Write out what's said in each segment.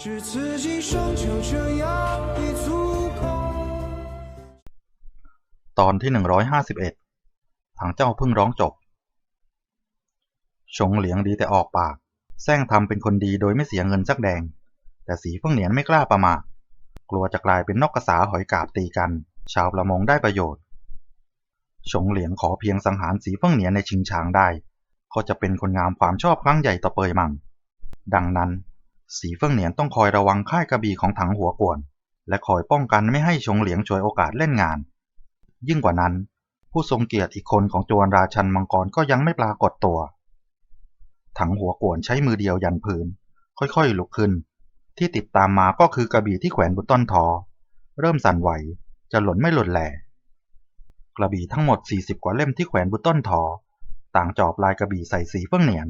只此今生就这样已足够。 ตอนที่ 151ถังเจ้าเพิ่งร้องจบ ชงเหลียงดีแต่ออกปาก แซงทำเป็นคนดีโดยไม่เสียเงินสักแดง แต่สีเพิ่งเหนียนไม่กล้าประมาทกลัวจะกลายเป็นนกกระสาหอยกาบตีกัน ชาวประมงได้ประโยชน์ ชงเหลียงขอเพียงสังหารสีเพิ่งเหนียนในชิงช้างได้ ก็จะเป็นคนงามความชอบครั้งใหญ่ต่อเปยมัง ดังนั้น สีเฟิ่งเหนียนต้องคอยระวังค่ายกระบี่ของถังหัวกวน และคอยป้องกันไม่ให้ชงเหลียงฉวยโอกาสเล่นงาน ยิ่งกว่านั้น ผู้ทรงเกียรติอีกคนของจวนราชันมังกรก็ยังไม่ปรากฏตัว ถังหัวกวนใช้มือเดียวยันพื้น ค่อยๆลุกขึ้น ที่ติดตามมาก็คือกระบี่ที่แขวนบนต้นทอ เริ่มสั่นไหวจะหล่นไม่หล่นแหล่กระบี่ทั้งหมด 40 กว่าเล่มที่แขวนบนต้นทอ ต่างจอบลายกระบี่ใส่สีเฟื่องเหนียน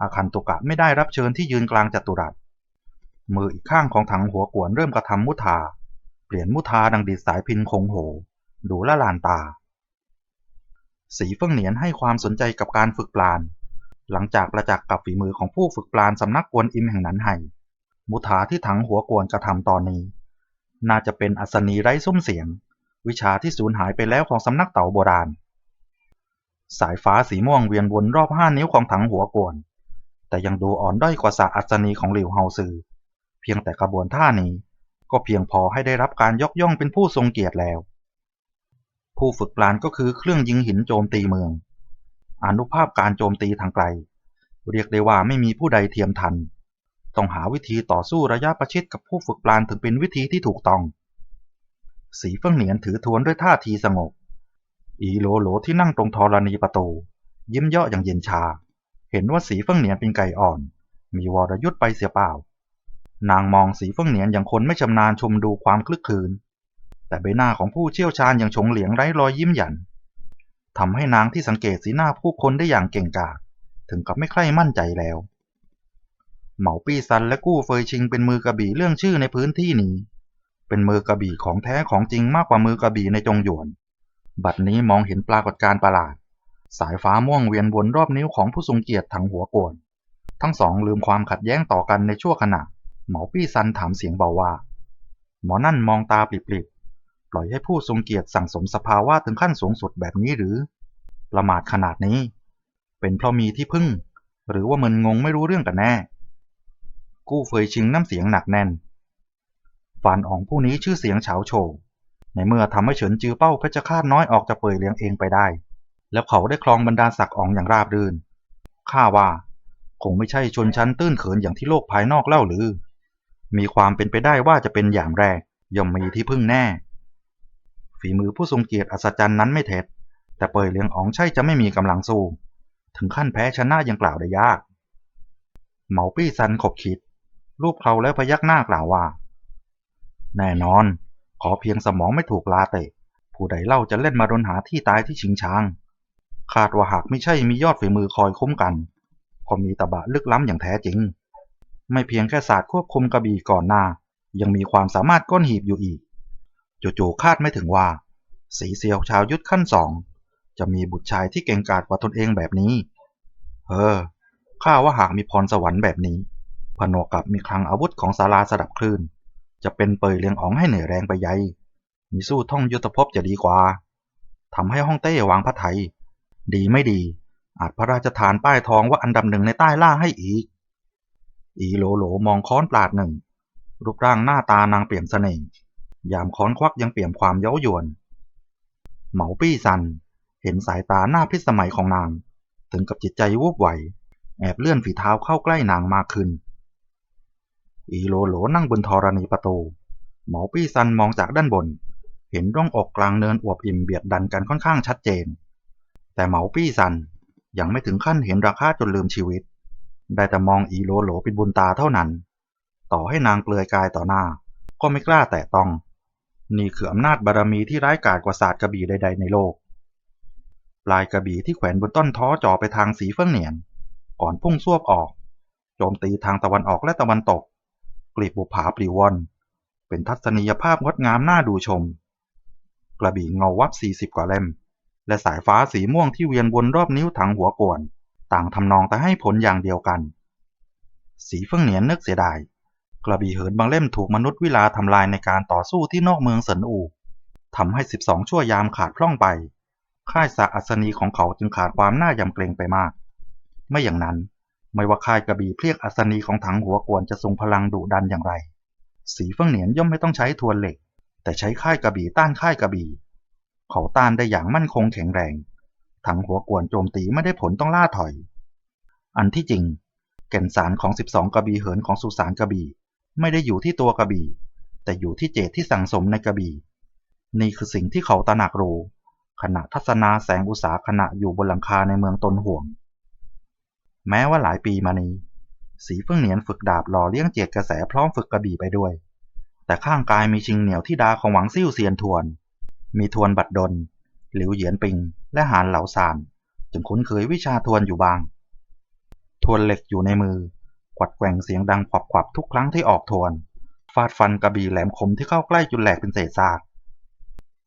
อาคันตุกะไม่ได้รับเชิญที่ยืนกลางจัตุรัส มืออีกข้างของถังหัวกวนเริ่มกระทำมุทา เปลี่ยนมุทาดังดีดสายพินคงโห ดูละลานตา สีเฟื่องเหนียนให้ความสนใจกับการฝึกปลาน หลังจากประจักษ์กับฝีมือของผู้ฝึกปลานสำนักกวนอิมแห่งนั้นให้ มุทาที่ถังหัวกวนกระทำตอนนี้ น่าจะเป็นอัศนีไร้ซุ้มเสียง วิชาที่สูญหายไปแล้วของสำนักเต่าโบราณ สายฟ้าสีม่วงเวียนวนรอบห้านิ้วของถังหัวกวนแต่ยังดูอ่อนด้อยกว่าสาอัศนีของหลิวเฮาซือ เพียงแต่กระบวนท่านี้ ก็เพียงพอให้ได้รับการยกย่องเป็นผู้ทรงเกียรติแล้ว ผู้ฝึกปลานก็คือเครื่องยิงหินโจมตีเมือง อนุภาพการโจมตีทางไกล เรียกได้ว่าไม่มีผู้ใดเทียมทัน ต้องหาวิธีต่อสู้ระยะประชิดกับผู้ฝึกปลานถึงเป็นวิธีที่ถูกต้อง สีเฟิ่งเหนียนถือทวนด้วยท่าทีสงบ อีโหลโหลที่นั่งตรงธรณีประตู ยิ้มเยาะอย่างเย็นชา เห็นว่าสีเฟิ่งเหนียนเป็นไก่อ่อน มีวรยุทธ์ไปเสียเปล่า นางมองสีเฟิ่งเหนียนอย่างคนไม่ชำนาญชมดูความคลึกคลืน แต่ใบหน้าของผู้เชี่ยวชาญอย่างชงเหลียงไร้รอยยิ้มหยันทำให้นางที่สังเกตสีหน้าผู้คนได้อย่างเก่งกาจถึงกับไม่ใคร่มั่นใจแล้ว เหมาปี้ซันและกู้เฟยชิงเป็นมือกระบี่เรื่องชื่อในพื้นที่นี้ เป็นมือกระบี่ของแท้ของจริงมากกว่ามือกระบี่ในจงหยวน บัดนี้มองเห็นปรากฏการณ์ประหลาด สายฟ้าม่วงเวียนวนรอบนิ้วของผู้ทรงเกียรติถังหัวโกนทั้งสองลืมความขัดแย้งต่อกันในชั่วขณะ หมอปี้ซันถามเสียงเบาว่า หมอนั่นมองตาปลิบๆ ปล่อยให้ผู้ทรงเกียรติสั่งสมสภาวะถึงขั้นสูงสุดแบบนี้หรือ ประมาทขนาดนี้ เป็นเพราะมีที่พึ่ง หรือว่ามึนงงไม่รู้เรื่องกันแน่ กู้เฟยชิงน้ำเสียงหนักแน่นฟานอองผู้นี้ชื่อเสียงเฉาโฉในเมื่อทำให้เฉินจือเป้าเพชฌฆาตน้อยออกจากเปยเลี้ยงเองไปได้ แล้วเขาได้ครองบรรดาศักดิ์อองอย่างราบรื่นข้าว่า คงไม่ใช่ชนชั้นตื้นเขินอย่างที่โลกภายนอกเล่าหรือ มีความเป็นไปได้ว่าจะเป็นอย่างแรก ย่อมมีที่พึ่งแน่ ฝีมือผู้ทรงเกียรติอัศจรรย์นั้นไม่เท็จ แต่เปยเลียงอ๋องใช่จะไม่มีกำลังสู้ ถึงขั้นแพ้ชนะยังกล่าวได้ยาก เหมาปี้ซันขบคิด รูปเขาแล้วพยักหน้ากล่าวว่า แน่นอน ขอเพียงสมองไม่ถูกลาเตะ ผู้ใดเล่าจะเล่นมาดนหาที่ตายที่ชิงช้าง คาดว่าหากไม่ใช่มียอดฝีมือคอยคุ้มกัน ก็มีตะบะลึกล้ำอย่างแท้จริง ไม่เพียงแค่ศาสตร์ควบคุมกระบี่ก่อนหน้า ยังมีความสามารถก้นหีบอยู่อีกจู่ๆคาดไม่ถึงว่า สีเซียวชาวยุทธขั้นสองจะมีบุตรชายที่เก่งกาจกว่าตนเองแบบนี้ เออข้าว่าหากมีพรสวรรค์แบบนี้ ผนวกกับมีคลังอาวุธของศาลาสดับคลื่น จะเป็นเปยเลียงอ๋องให้เหนื่อยแรงไปใหญ่มีสู้ท่องยุทธภพจะดีกว่าทำให้ห้องเต้วางพระไทย ดีไม่ดี อาจพระราชทานป้ายทองว่าอันดับหนึ่งในใต้ล่าให้อีก อีโหลโหลมองค้อนปลาดหนึ่ง รูปร่างหน้าตานางเปี่ยมเสน่ห์ยามค้อนควักยังเปี่ยมความเย้ายวน เหมาปี้ซัน เห็นสายตาหน้าพิสมัยของนาง ถึงกับจิตใจวูบไหว แอบเลื่อนฝีเท้าเข้าใกล้นางมากขึ้น อีโลโหลนั่งบนธรณีประตูหมอปี้ซันมองจากด้านบน เห็นร่องอกกลางเนินอวบอิ่มเบียดดันกันค่อนข้างชัดเจน แต่เหมาปี้ซันยังไม่ถึงขั้นเห็นราคาจนลืมชีวิต ได้แต่มองอีโลโหลเป็นบุญตาเท่านั้น ต่อให้นางเปลือยกายต่อหน้า ก็ไม่กล้าแตะต้อง นี่คืออำนาจบารมีที่ร้ายกาจกว่าศาสตร์กระบี่ใดๆในโลก ปลายกระบี่ที่แขวนบนต้นท้อจ่อไปทางสีเฟื่องเหนียน ก่อนพุ่งซวบออก โจมตีทางตะวันออกและตะวันตก กลีบบุผาปลิวอน เป็นทัศนียภาพงดงามน่าดูชม กระบี่เงาวับสีสิบกว่าเล่ม และสายฟ้าสีม่วงที่เวียนวนรอบนิ้วถังหัวกวน ต่างทำนองแต่ให้ผลอย่างเดียวกัน สีเฟืองเหนียนนึกเสียดาย กระบี่เหินบางเล่มถูกมนุษย์วิลาทำลายในการต่อสู้ที่นอกเมืองเสินอูทำให้ 12 ชั่วยามขาดพร่องไป ค่ายสะอัศนีของเขาจึงขาดความน่ายำเกรงไปมาก ไม่อย่างนั้น ไม่ว่าค่ายกระบี่เพลียกอัศนีของถังหัวกวนจะทรงพลังดุดันอย่างไร สีเฟิงเหนียนย่อมไม่ต้องใช้ทวนเหล็ก แต่ใช้ค่ายกระบี่ต้านค่ายกระบี่ เขาต้านได้อย่างมั่นคงแข็งแรง ถังหัวกวนโจมตีไม่ได้ผลต้องล่าถอย อันที่จริง แก่นสารของ 12 กระบี่เหินของสุสานกระบี่ไม่ได้อยู่ที่ตัวกระบี่ แต่อยู่ที่เจตที่สั่งสมในกระบี่ นี่คือสิ่งที่เขาตระหนักรู้ขณะทัศนาแสงอุตสาขณะอยู่บนหลังคาในเมืองตนห่วง แม้ว่าหลายปีมานี้ สีเฟื่องเหนียนฝึกดาบหล่อเลี้ยงเจตกระแสพร้อมฝึกกระบี่ไปด้วย แต่ข้างกายมีชิงเหนียวที่ดาของหวังซิ่วเซียนทวน มีทวนบัดดล หลิวเหยียนปิง และหานเหลาซาน จึงคุ้นเคยวิชาทวนอยู่บาง ทวนเหล็กอยู่ในมือกวัดแกว่งเสียงดังขวับขวับทุกครั้งที่ออกทวน ฟาดฟันกระบี่แหลมคมที่เข้าใกล้จนแหลกเป็นเศษซาก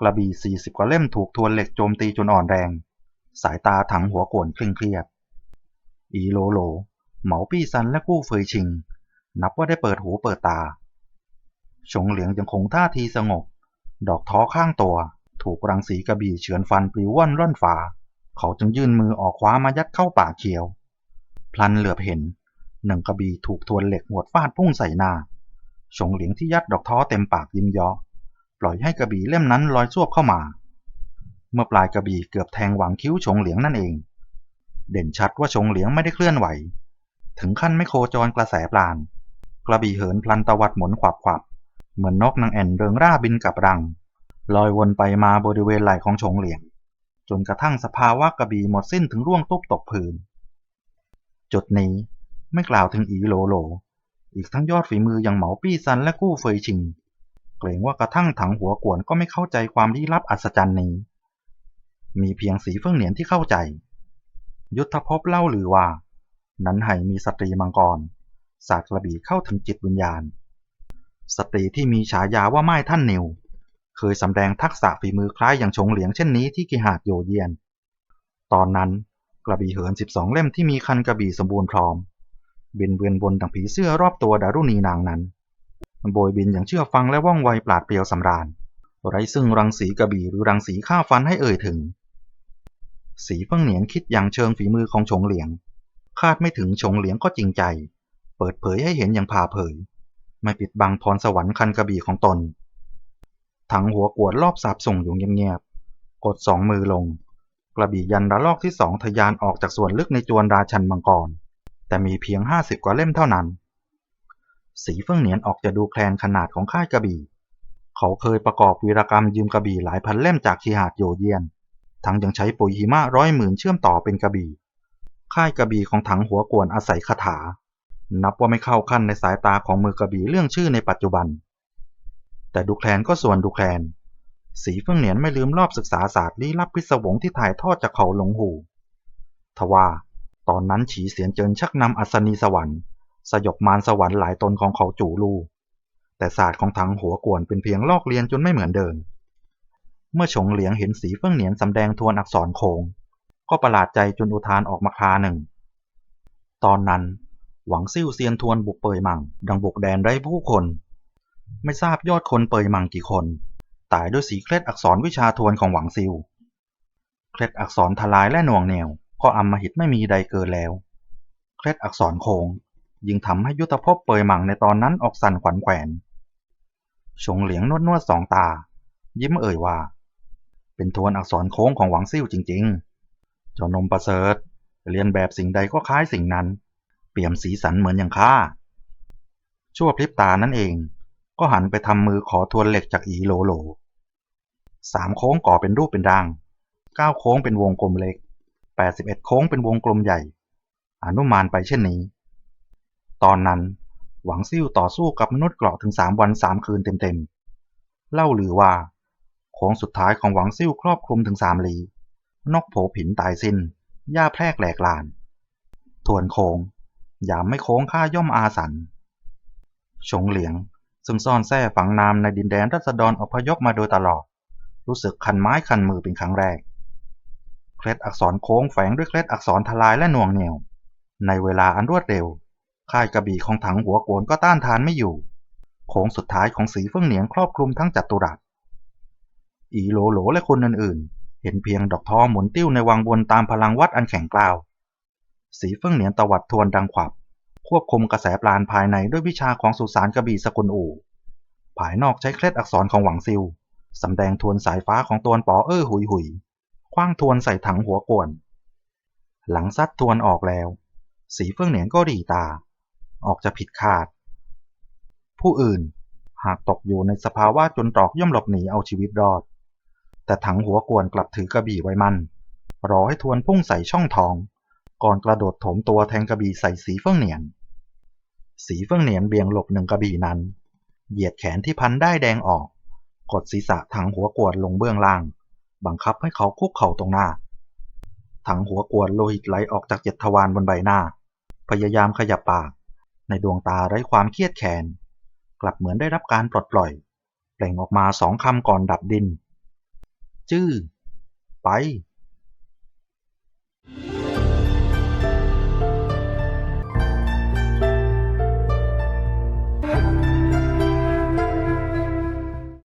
กระบี่สี่สิบกว่าเล่มถูกทวนเหล็กโจมตีจนอ่อนแรง สายตาถังหัวโกนเคร่งเครียด อีโลโหลเหมาปี้ซันและกู้เฟยชิง นับว่าได้เปิดหูเปิดตา ชงเหลียงยังคงท่าทีสงบ ดอกท้อข้างตัว ถูกรังสีกระบี่เฉือนฟันปลิวว่อนร่อนฝาเขาจึงยื่นมือออกคว้ามายัดเข้าปากเขียว พลันเหลือบเห็น หนึ่งกระบี่ถูกทวนเหล็กหวดฟาดพุ่งใส่หน้าชงเหลียงที่ยัดดอกท้อเต็มปากยิ้มยาะปล่อยให้กระบี่เล่มนั้นลอยซวบเข้ามา เมื่อปลายกระบี่เกือบแทงหวังคิ้วชงเหลียงนั่นเอง เด่นชัดว่าชงเหลียงไม่ได้เคลื่อนไหว ถึงขั้นไม่โคจรกระแสปราณกระบี่เหินพลันตวัดหมุนขวับขวับเหมือนนกนางแอ่นเริงร่าบินกลับรัง ลอยวนไปมาบริเวณไหล่ของชงเหลียง จนกระทั่งสภาวะกระบี่หมดสิ้นถึงร่วงตุ๊บตกพื้น จุดนี้ไม่กล่าวถึงอีโหลโหล อีกทั้งยอดฝีมืออย่างเหมาปี้ซันและกู้เฟยชิง เกรงว่ากระทั่งถังหัวกวนก็ไม่เข้าใจความลี้ลับอัศจรรย์นี้ มีเพียงสีเฟื่องเหนียนที่เข้าใจ ยุทธภพเล่าหรือว่า นั้นไหมีสตรีมังกร ศาสตร์กระบี่เข้าถึงจิตวิญญาณ สตรีที่มีฉายาว่าไม้ท่านนิว เคยสำแดงทักษะฝีมือคล้ายอย่างชงเหลียงเช่นนี้ที่กิหาดโยเยียน ตอนนั้นกระบี่เหิน 12 เล่มที่มีคันกระบี่สมบูรณ์พร้อม บินเวียนบนดังผีเสื้อรอบตัวดารุณีนางนั้นโบยบินอย่างเชื่อฟังและว่องไวปราดเปรียวสำราญไรซึ่งรังสีกระบี่หรือรังสีฆ่าฟันให้เอ่ยถึง สีเฟิ่งเหนียนคิดอย่างเชิงฝีมือของชงเหลียง คาดไม่ถึงชงเหลียงก็จริงใจ เปิดเผยให้เห็นอย่างผ่าเผย ไม่ปิดบังพรสวรรค์คันกระบี่ของตน ถังหัวกวดรอบสาบส่งอยู่เงียบๆ กดสองมือลง กระบี่ยันระลอกที่สองทะยานออกจากส่วนลึกในจวนราชันมังกร แต่มีเพียงห้าสิบกว่าเล่มเท่านั้น สีเฟื่องเหนียนออกจะดูแคลนขนาดของค่ายกระบี่ เขาเคยประกอบวีรกรรมยืมกระบี่หลายพันเล่มจากคีหาดโยเยียน ทั้งยังใช้ปุ๋ยหิมะร้อยหมื่นเชื่อมต่อเป็นกระบี่ ค่ายกระบี่ของถังหัวกวนอาศัยคาถา นับว่าไม่เข้าขั้นในสายตาของมือกระบี่เรื่องชื่อในปัจจุบัน แต่ดูแคลนก็ส่วนดูแคลน สีเฟื่องเหนียนไม่ลืมรอบศึกษาศาสตร์ลี้ลับพิศวงที่ถ่ายทอดจากเขาหลงหู ทว่า ตอนนั้นฉีเสียนเจินชักนำอัศนีสวรรค์สยบมารสวรรค์หลายตนของเขาจู่ลูแต่ศาสตร์ของถังหัวกวนเป็นเพียงลอกเลียนจนไม่เหมือนเดิม เมื่อฉงเหลียงเห็นสีเฟื่องเหนียนสำแดงทวนอักษรโคง ก็ประหลาดใจจนอุทานออกมาคาหนึ่ง ตอนนั้น หวังซิ่วเซียนทวนบุกเปยมัง ดังบุกแดนไร้ผู้คน ไม่ทราบยอดคนเปยมังกี่คน ตายด้วยสีเคล็ดอักษรวิชาทวนของหวังซิว เคล็ดอักษรทลายและหน่วงเหนียวก็อำมหิตไม่มีใดเกินแล้ว เคล็ดอักษรโคงยิ่งทำให้ยุทธภพเปยมังในตอนนั้นออกสั่นขวัญแขวนชงเหลียงนวดนวดสองตา ยิ้มเอ่ยว่า เป็นทวนอักษรโค้งของหวังซิ่วจริงๆ เจ้านมประเสริฐเรียนแบบสิ่งใดก็คล้ายสิ่งนั้น เปี่ยมสีสันเหมือนอย่างข้าชั่วพริบตานั่นเอง ก็หันไปทำมือขอทวนเหล็กจากอีโลโลสามโค้งก่อเป็นรูปเป็นร่างเก้าโค้งเป็นวงกลมเล็กแปดสิบเอ็ดโค้งเป็นวงกลมใหญ่ อนุมานไปเช่นนี้ ตอนนั้นหวังซิ่วต่อสู้กับมนุษย์เกราะถึงสามวันสามคืนเต็มๆ เล่าหรือว่า โค้งสุดท้ายของหวังซิ่วครอบคลุมถึงสามลี นกโผผินตายสิน้นหญ้าแพรกแหลกลาน ทวนโค้งยามไม่โค้งข้าย่อมอาสันชงเหลียง ซึ่งซ่อนแท้ฝังนามในดินแดนรัษฎรอพยพมาโดยตลอด รู้สึกคันไม้คันมือเป็นครั้งแรก เคล็ดอักษรโค้งแฝงด้วยเคล็ดอักษรทลายและหน่วงเหนียว ในเวลาอันรวดเร็ว ค่ายกระบี่ของถังหัวโกนก็ต้านทานไม่อยู่ โค้งสุดท้ายของสีเฟื่องเหนียงครอบคลุมทั้งจัตุรัส อีโหลโหลและคนอื่นๆ เห็นเพียงดอกทอหมุนติ้วในวังวนตามพลังวัดอันแข็งกร้าว สีเฟื่องเหนียนตวัดทวนดังขวับ ควบคุมกระแสปราณภายในด้วยวิชาของสุสานกระบี่สกุลอู่ ภายนอกใช้เคล็ดอักษรของหวังซิวสำแดงทวนสายฟ้าของตวนปอเอ้อหุยหุยคว้างทวนใส่ถังหัวกวน หลังซัดทวนออกแล้ว สีเฟื่องเหนียนก็ดีตา ออกจะผิดคาด ผู้อื่นหากตกอยู่ในสภาวะจนตรอกย่อมหลบหนีเอาชีวิตรอด แต่ถังหัวกวนกลับถือกระบี่ไว้มัน รอให้ทวนพุ่งใส่ช่องทอง ก่อนกระโดดโถมตัวแทงกระบี่ใส่สีเฟื่องเหนียน สีเฟื่องเหนียนเบี่ยงหลบหนึ่งกระบี่นั้น เหยียดแขนที่พันได้แดงออก กดศีรษะถังหัวกวนลงเบื้องล่าง บังคับให้เขาคุกเข่าตรงหน้า ถังหัวกวนโลหิตไหลออกจากเจ็ดทวารบนใบหน้า พยายามขยับปาก ในดวงตาไร้ความเครียดแค้นกลับเหมือนได้รับการปลดปล่อย เปล่งออกมาสองคำก่อนดับดิน จื้อ ไป